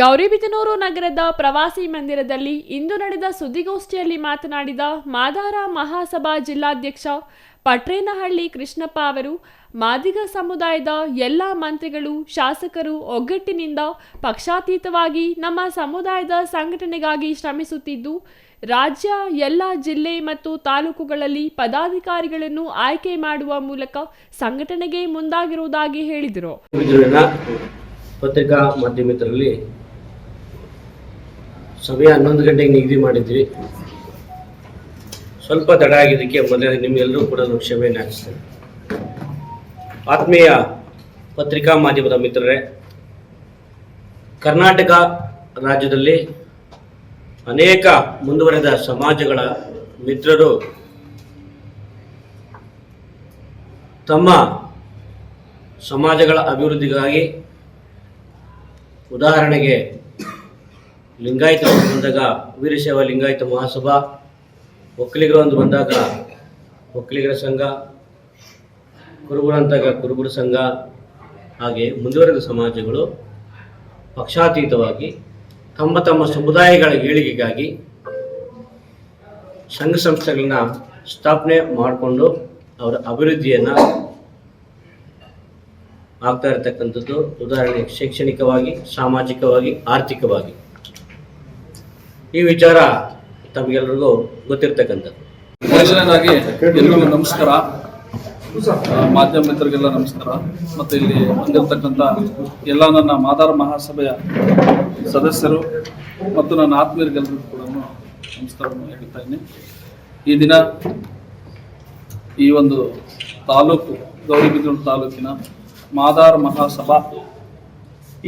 ಗೌರಿಬಿದನೂರು ನಗರದ ಪ್ರವಾಸಿ ಮಂದಿರದಲ್ಲಿ ಇಂದು ನಡೆದ ಸುದ್ದಿಗೋಷ್ಠಿಯಲ್ಲಿ ಮಾತನಾಡಿದ ಮಾದಾರ ಮಹಾಸಭಾ ಜಿಲ್ಲಾಧ್ಯಕ್ಷ ಪಟ್ರೇನಹಳ್ಳಿ ಕೃಷ್ಣಪ್ಪ ಅವರು, ಮಾದಿಗ ಸಮುದಾಯದ ಎಲ್ಲ ಮಂತ್ರಿಗಳು, ಶಾಸಕರು ಒಗ್ಗಟ್ಟಿನಿಂದ ಪಕ್ಷಾತೀತವಾಗಿ ನಮ್ಮ ಸಮುದಾಯದ ಸಂಘಟನೆಗಾಗಿ ಶ್ರಮಿಸುತ್ತಿದ್ದು, ರಾಜ್ಯ, ಎಲ್ಲ ಜಿಲ್ಲೆ ಮತ್ತು ತಾಲೂಕುಗಳಲ್ಲಿ ಪದಾಧಿಕಾರಿಗಳನ್ನು ಆಯ್ಕೆ ಮಾಡುವ ಮೂಲಕ ಸಂಘಟನೆಗೆ ಮುಂದಾಗಿರುವುದಾಗಿ ಹೇಳಿದರು. ಪತ್ರಿಕಾ ಮಾಧ್ಯಮಿತರಲ್ಲಿ ಸಮಯ ಹನ್ನೊಂದು ಗಂಟೆಗೆ ನಿಗದಿ ಮಾಡಿದ್ವಿ. ಸ್ವಲ್ಪ ತಡ ಆಗಿದ್ದಕ್ಕೆ ಮೊದಲೇ ನಿಮ್ಗೆಲ್ಲರೂ ಕೂಡ ನಾನು ಕ್ಷಮೆಯನ್ನು ಆತ್ಮೀಯ ಪತ್ರಿಕಾ ಮಾಧ್ಯಮದ ಮಿತ್ರರೇ, ಕರ್ನಾಟಕ ರಾಜ್ಯದಲ್ಲಿ ಅನೇಕ ಮುಂದುವರೆದ ಸಮಾಜಗಳ ಮಿತ್ರರು ತಮ್ಮ ಸಮಾಜಗಳ ಅಭಿವೃದ್ಧಿಗಾಗಿ ಉದಾಹರಣೆಗೆ ಲಿಂಗಾಯತ ಬಂದಾಗ ವೀರಶೈವ ಲಿಂಗಾಯತ ಮಹಾಸಭಾ, ಒಕ್ಕಲಿಗರು ಅಂತ ಬಂದಾಗ ಒಕ್ಕಲಿಗರ ಸಂಘ, ಕುರುಬರು ಅಂತಾಗ ಕುರುಬರ ಸಂಘ, ಹಾಗೆ ಮುಂದುವರೆದ ಸಮಾಜಗಳು ಪಕ್ಷಾತೀತವಾಗಿ ತಮ್ಮ ತಮ್ಮ ಸಮುದಾಯಗಳ ಏಳಿಗೆಗಾಗಿ ಸಂಘ ಸಂಸ್ಥೆಗಳನ್ನ ಸ್ಥಾಪನೆ ಮಾಡಿಕೊಂಡು ಅವರ ಅಭಿವೃದ್ಧಿಯನ್ನು ಆಗ್ತಾ ಇರತಕ್ಕಂಥದ್ದು. ಉದಾಹರಣೆ ಶೈಕ್ಷಣಿಕವಾಗಿ, ಸಾಮಾಜಿಕವಾಗಿ, ಆರ್ಥಿಕವಾಗಿ. ಈ ವಿಚಾರ ತಮಗೆಲ್ಲರಿಗೂ ಗೊತ್ತಿರ್ತಕ್ಕಂಥದ್ದು. ಮೊದಲನೇದಾಗಿ ಎಲ್ಲರಿಗೂ ನಮಸ್ಕಾರ. ಮಾಧ್ಯಮ ಮಿತ್ರರಿಗೆಲ್ಲ ನಮಸ್ಕಾರ. ಮತ್ತು ಇಲ್ಲಿ ಬಂದಿರತಕ್ಕಂಥ ಎಲ್ಲ ನನ್ನ ಮಾದಾರ ಮಹಾಸಭೆಯ ಸದಸ್ಯರು ಮತ್ತು ನನ್ನ ಆತ್ಮೀಯರಿಗೆಲ್ಲರಿಗೂ ಕೂಡ ನಮಸ್ಕಾರವನ್ನು ಹೇಳ್ತಾ ಇದ್ದೀನಿ. ಈ ದಿನ ಈ ಒಂದು ತಾಲೂಕು, ಗೌರಿಬಿದನೂರು ತಾಲೂಕಿನ ಮಾದಾರ ಮಹಾಸಭಾ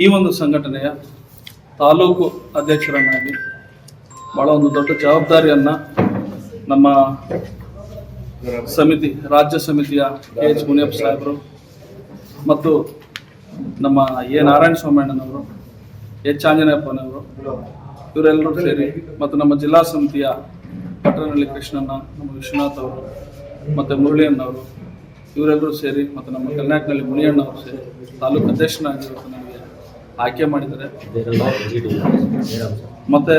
ಈ ಒಂದು ಸಂಘಟನೆಯ ತಾಲೂಕು ಅಧ್ಯಕ್ಷರನ್ನಾಗಿ ಭಾಳ ಒಂದು ದೊಡ್ಡ ಜವಾಬ್ದಾರಿಯನ್ನು ನಮ್ಮ ಸಮಿತಿ ರಾಜ್ಯ ಸಮಿತಿಯ ಕೆ ಎಚ್ ಮುನಿಯಪ್ಪ ಸಾಹೇಬರು ಮತ್ತು ನಮ್ಮ ಎ ನಾರಾಯಣ ಸ್ವಾಮಣ್ಣನವರು ಎಚ್ ಆಂಜನೇಯಪ್ಪನವರು ಇವರೆಲ್ಲರೂ ಸೇರಿ ಮತ್ತು ನಮ್ಮ ಜಿಲ್ಲಾ ಸಮಿತಿಯ ಪಟ್ಟಣಹಳ್ಳಿ ಕೃಷ್ಣಣ್ಣ ನಮ್ಮ ವಿಶ್ವನಾಥ್ ಅವರು ಮತ್ತು ಮುರಳಿಯಣ್ಣವರು ಇವರೆಲ್ಲರೂ ಸೇರಿ ಮತ್ತು ನಮ್ಮ ಕಲ್ಯಾಣದಲ್ಲಿ ಮುನಿಯಣ್ಣವರು ಸೇರಿ ತಾಲೂಕು ಅಧ್ಯಕ್ಷನಾಗಿರೋದು ನನಗೆ ಆಯ್ಕೆ ಮಾಡಿದ್ದಾರೆ. ಮತ್ತು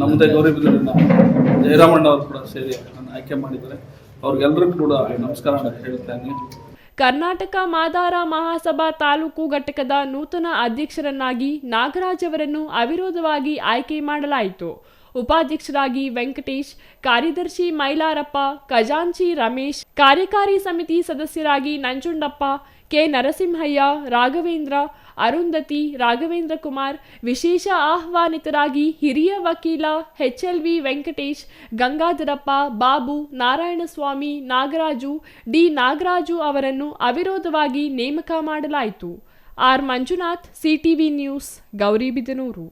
ನಮ್ಮದೇ ಗೌರಿಬಿದೂರಿನ ಜಯರಾಮಣ್ಣ ಅವರು ಕೂಡ ಸೇರಿ ನನ್ನ ಆಯ್ಕೆ ಮಾಡಿದ್ದಾರೆ. ಅವ್ರಿಗೆಲ್ಲರಿಗೂ ಕೂಡ ನಮಸ್ಕಾರ ಹೇಳ್ತೇನೆ ಕರ್ನಾಟಕ ಮಾದಾರ ಮಹಾಸಭಾ ತಾಲೂಕು ಘಟಕದ ನೂತನ ಅಧ್ಯಕ್ಷರನ್ನಾಗಿ ನಾಗರಾಜ್ ಅವರನ್ನು ಅವಿರೋಧವಾಗಿ ಆಯ್ಕೆ ಮಾಡಲಾಯಿತು. ಉಪಾಧ್ಯಕ್ಷರಾಗಿ ವೆಂಕಟೇಶ್, ಕಾರ್ಯದರ್ಶಿ ಮೈಲಾರಪ್ಪ, ಖಜಾಂಚಿ ರಮೇಶ್, ಕಾರ್ಯಕಾರಿ ಸಮಿತಿ ಸದಸ್ಯರಾಗಿ ನಂಜುಂಡಪ್ಪ, ಕೆ. ನರಸಿಂಹಯ್ಯ, ರಾಘವೇಂದ್ರ, ಅರುಂಧತಿ, ರಾಘವೇಂದ್ರ ಕುಮಾರ್, ವಿಶೇಷ ಆಹ್ವಾನಿತರಾಗಿ ಹಿರಿಯ ವಕೀಲ H L V Venkatesh, Gangadharappa, Babu, Narayanaswamy, Nagaraju, D. Nagaraju ಅವರನ್ನು ಅವಿರೋಧವಾಗಿ ನೇಮಕ ಮಾಡಲಾಯಿತು. R. Manjunath CTV news Gauribidanur